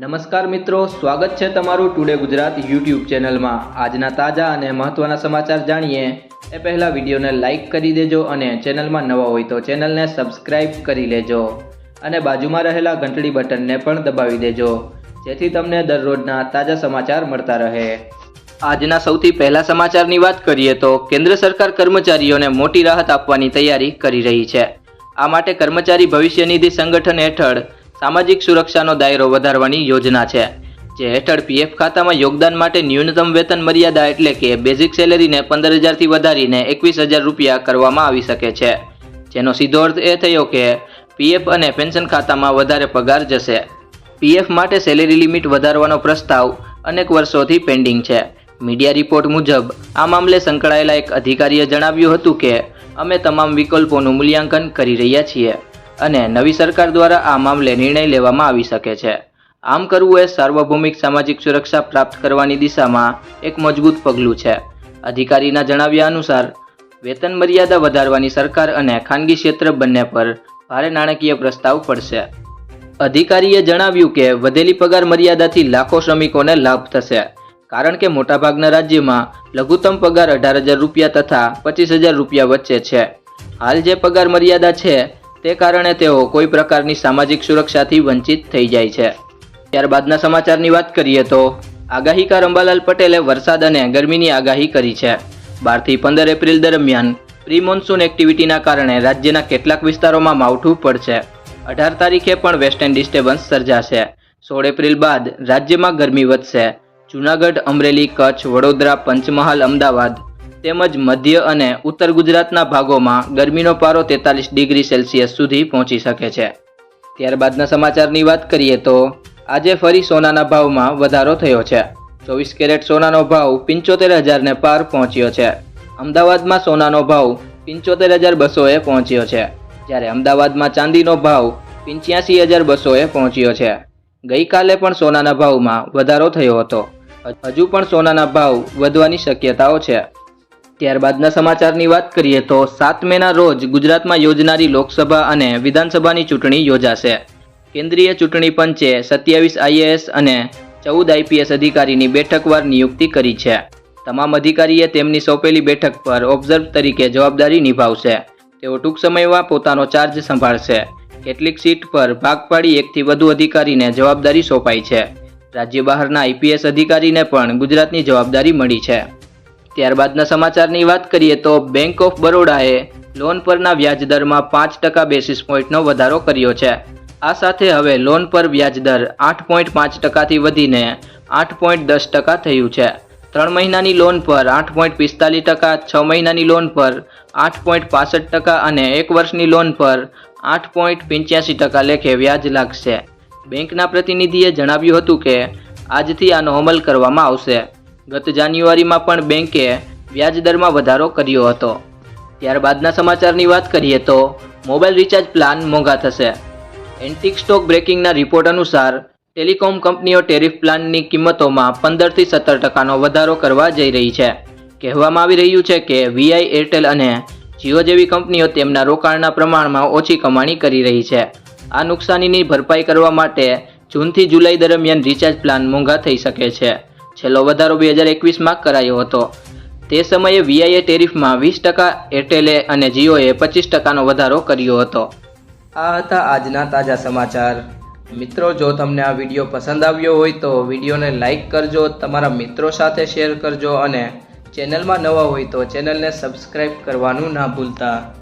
નમસ્કાર મિત્રો, સ્વાગત છે તમારું ટુડે ગુજરાત યુટ્યુબ ચેનલમાં. આજના તાજા અને મહત્ત્વના સમાચાર જાણીએ. એ પહેલાં વિડીયોને લાઇક કરી દેજો અને ચેનલમાં નવા હોય તો ચેનલને સબસ્ક્રાઇબ કરી લેજો. અને બાજુમાં રહેલા ઘંટડી બટનને પણ દબાવી દેજો, જેથી તમને દરરોજના તાજા સમાચાર મળતા રહે. આજના સૌથી પહેલા સમાચારની વાત કરીએ તો કેન્દ્ર સરકાર કર્મચારીઓને મોટી રાહત આપવાની તૈયારી કરી રહી છે. આ માટે કર્મચારી ભવિષ્ય નિધિ સંગઠન હેઠળ સામાજિક સુરક્ષાનો દાયરો વધારવાની યોજના છે. જે હેઠળ પીએફ ખાતામાં યોગદાન માટે ન્યૂનતમ વેતન મર્યાદા એટલે કે બેઝિક સેલેરીને પંદર હજારથી વધારીને એકવીસ હજાર રૂપિયા કરવામાં આવી શકે છે. જેનો સીધો અર્થ એ થયો કે પીએફ અને પેન્શન ખાતામાં વધારે પગાર જશે. પીએફ માટે સેલેરી લિમિટ વધારવાનો પ્રસ્તાવ અનેક વર્ષોથી પેન્ડિંગ છે. મીડિયા રિપોર્ટ મુજબ, આ મામલે સંકળાયેલા એક અધિકારીએ જણાવ્યું હતું કે, અમે તમામ વિકલ્પોનું મૂલ્યાંકન કરી રહ્યા છીએ. અને નવી સરકાર દ્વારા આ મામલે નિર્ણય લેવામાં આવી શકે છે. આમ કરવું એ સાર્વભૌમિક સામાજિક સુરક્ષા પ્રાપ્ત કરવાની દિશામાં એક મજબૂત પગલું છે. અધિકારીના જણાવ્યા અનુસાર, વેતન મર્યાદા વધારવાની સરકાર અને ખાનગી ક્ષેત્ર બંને પર ભારે નાણાકીય પ્રસ્તાવ પડશે. અધિકારીએ જણાવ્યું કે, વધેલી પગાર મર્યાદાથી લાખો શ્રમિકોને લાભ થશે, કારણ કે મોટાભાગના રાજ્યમાં લઘુત્તમ પગાર અઢાર હજાર રૂપિયા તથા પચીસ હજાર રૂપિયા વચ્ચે છે. હાલ જે પગાર મર્યાદા છે તે કારણે તેઓ કોઈ પ્રકારની સામાજિક સુરક્ષાથી વંચિત થઈ જાય છે. ત્યારબાદના સમાચારની વાત કરીએ તો, આગાહીકાર અંબાલાલ પટેલે વરસાદ અને ગરમીની આગાહી કરી છે. બારથી પંદર એપ્રિલ દરમિયાન પ્રી મોન્સૂન એક્ટિવિટીના કારણે રાજ્યના કેટલાક વિસ્તારોમાં માવઠું પડશે. અઢાર તારીખે પણ વેસ્ટર્ન ડિસ્ટર્બન્સ સર્જાશે. સોળ એપ્રિલ બાદ રાજ્યમાં ગરમી વધશે. જૂનાગઢ, અમરેલી, કચ્છ, વડોદરા, પંચમહાલ, અમદાવાદ તેમજ મધ્ય અને ઉત્તર ગુજરાતના ભાગોમાં ગરમીનો પારો તેતાલીસ ડિગ્રી સેલ્સિયસ સુધી પહોંચી શકે છે. ત્યારબાદના સમાચારની વાત કરીએ તો, આજે ફરી સોનાના ભાવમાં વધારો થયો છે. ચોવીસ કેરેટ સોનાનો ભાવ પંચોતેર હજારને પાર પહોંચ્યો છે. અમદાવાદમાં સોનાનો ભાવ પંચોતેર હજાર બસોએ પહોંચ્યો છે. જ્યારે અમદાવાદમાં ચાંદીનો ભાવ પંચ્યાસી હજાર બસોએ પહોંચ્યો છે. ગઈકાલે પણ સોનાના ભાવમાં વધારો થયો હતો. હજુ પણ સોનાના ભાવ વધવાની શક્યતાઓ છે. ત્યારબાદના સમાચારની વાત કરીએ તો સાત મેના રોજ ગુજરાતમાં યોજનારી લોકસભા અને વિધાનસભાની ચૂંટણી યોજાશે. કેન્દ્રીય ચૂંટણી પંચે સત્યાવીસ આઈએએસ અને ચૌદ આઈપીએસ અધિકારીની બેઠકવાર નિયુક્તિ કરી છે. તમામ અધિકારીએ તેમની સોંપેલી બેઠક પર ઓબ્ઝર્વ તરીકે જવાબદારી નિભાવશે. તેઓ ટૂંક સમયમાં પોતાનો ચાર્જ સંભાળશે. કેટલીક સીટ પર ભાગ પાડી એકથી વધુ અધિકારીને જવાબદારી સોંપાઈ છે. રાજ્ય બહારના આઈપીએસ અધિકારીને પણ ગુજરાતની જવાબદારી મળી છે. ત્યારબાદના સમાચારની વાત કરીએ તો બેંક ઓફ બરોડાએ લોન પરના વ્યાજ દરમાં પાંચ ટકા બેસિસ પોઈન્ટનો વધારો કર્યો છે. આ સાથે હવે લોન પર વ્યાજદર આઠ પોઈન્ટ પાંચ ટકાથી વધીને આઠ પોઈન્ટ દસ ટકા થયું છે. ત્રણ મહિનાની લોન પર આઠ પોઈન્ટ પિસ્તાલીસ ટકા, છ મહિનાની લોન પર આઠ પોઈન્ટ પાસઠ ટકા અને એક વર્ષની લોન પર આઠ પોઈન્ટ પંચ્યાસી ટકા લેખે વ્યાજ લાગશે. બેંકના પ્રતિનિધિએ જણાવ્યું હતું કે, આજથી આનો અમલ કરવામાં આવશે. ગત જાન્યુઆરીમાં પણ બેંકે વ્યાજ દરમાં વધારો કર્યો હતો. ત્યારબાદના સમાચારની વાત કરીએ તો મોબાઈલ રિચાર્જ પ્લાન મોંઘા થશે. એન્ટિક સ્ટોક બ્રેકિંગના રિપોર્ટ અનુસાર ટેલિકોમ કંપનીઓ ટેરિફ પ્લાનની કિંમતોમાં પંદરથી સત્તર ટકાનો વધારો કરવા જઈ રહી છે. કહેવામાં આવી રહ્યું છે કે વીઆઈ એરટેલ અને જીઓ જેવી કંપનીઓ તેમના રોકાણના પ્રમાણમાં ઓછી કમાણી કરી રહી છે. આ નુકસાનીની ભરપાઈ કરવા માટે જૂનથી જુલાઈ દરમિયાન રિચાર્જ પ્લાન મોંઘા થઈ શકે છે. છેલ્લો વધારો બે હજાર એકવીસમાં કરાયો હતો. તે સમયે વીઆઈએ ટેરિફમાં વીસ ટકા એરટેલે અને જીઓએ પચીસ ટકાનો વધારો કર્યો હતો. આ હતા આજના તાજા સમાચાર. મિત્રો, જો તમને આ વીડિયો પસંદ આવ્યો હોય તો વિડીયોને લાઇક કરજો, તમારા મિત્રો સાથે શેર કરજો અને ચેનલમાં નવા હોય તો ચેનલને સબસ્ક્રાઈબ કરવાનું ના ભૂલતા.